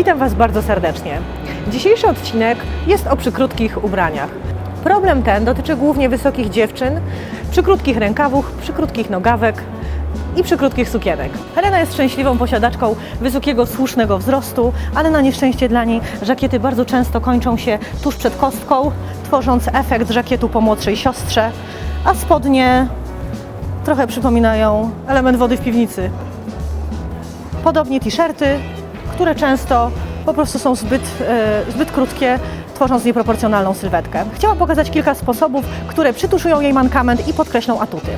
Witam Was bardzo serdecznie. Dzisiejszy odcinek jest o przykrótkich ubraniach. Problem ten dotyczy głównie wysokich dziewczyn, przykrótkich rękawów, przykrótkich nogawek i przykrótkich sukienek. Helena jest szczęśliwą posiadaczką wysokiego, słusznego wzrostu, ale na nieszczęście dla niej żakiety bardzo często kończą się tuż przed kostką, tworząc efekt żakietu po młodszej siostrze, a spodnie trochę przypominają element wody w piwnicy. Podobnie t-shirty, które często po prostu są zbyt, e, zbyt krótkie, tworząc nieproporcjonalną sylwetkę. Chciałam pokazać kilka sposobów, które przytuszują jej mankament i podkreślą atuty.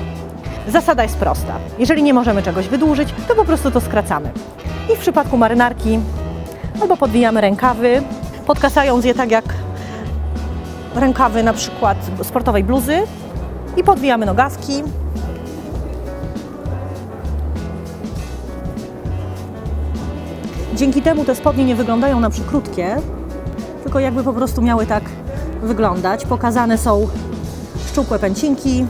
Zasada jest prosta. Jeżeli nie możemy czegoś wydłużyć, to po prostu to skracamy. I w przypadku marynarki albo podwijamy rękawy, podkasając je tak jak rękawy na przykład sportowej bluzy i podwijamy nogawki. Dzięki temu te spodnie nie wyglądają na przykrótkie, tylko jakby po prostu miały tak wyglądać. Pokazane są szczupłe pęcinki.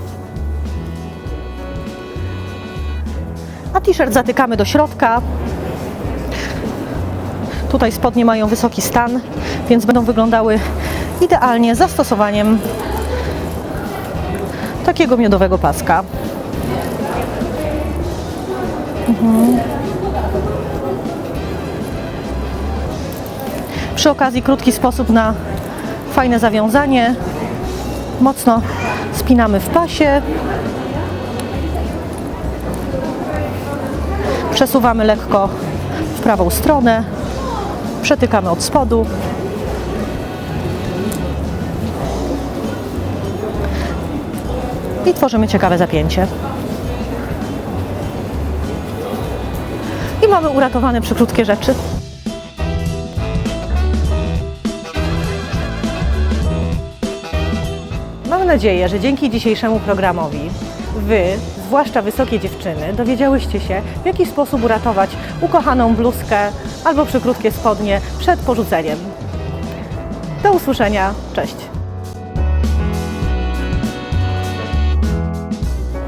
A t-shirt zatykamy do środka. Tutaj spodnie mają wysoki stan, więc będą wyglądały idealnie zastosowaniem takiego miodowego paska. Przy okazji krótki sposób na fajne zawiązanie. Mocno spinamy w pasie. Przesuwamy lekko w prawą stronę. Przetykamy od spodu. I tworzymy ciekawe zapięcie. I mamy uratowane przykrótkie rzeczy. Mam nadzieję, że dzięki dzisiejszemu programowi Wy, zwłaszcza wysokie dziewczyny, dowiedziałyście się, w jaki sposób uratować ukochaną bluzkę albo przykrótkie spodnie przed porzuceniem. Do usłyszenia, cześć!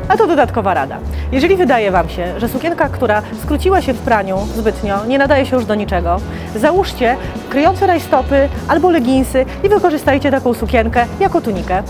A to dodatkowa rada. Jeżeli wydaje Wam się, że sukienka, która skróciła się w praniu zbytnio, nie nadaje się już do niczego, załóżcie kryjące rajstopy albo leginsy i wykorzystajcie taką sukienkę jako tunikę.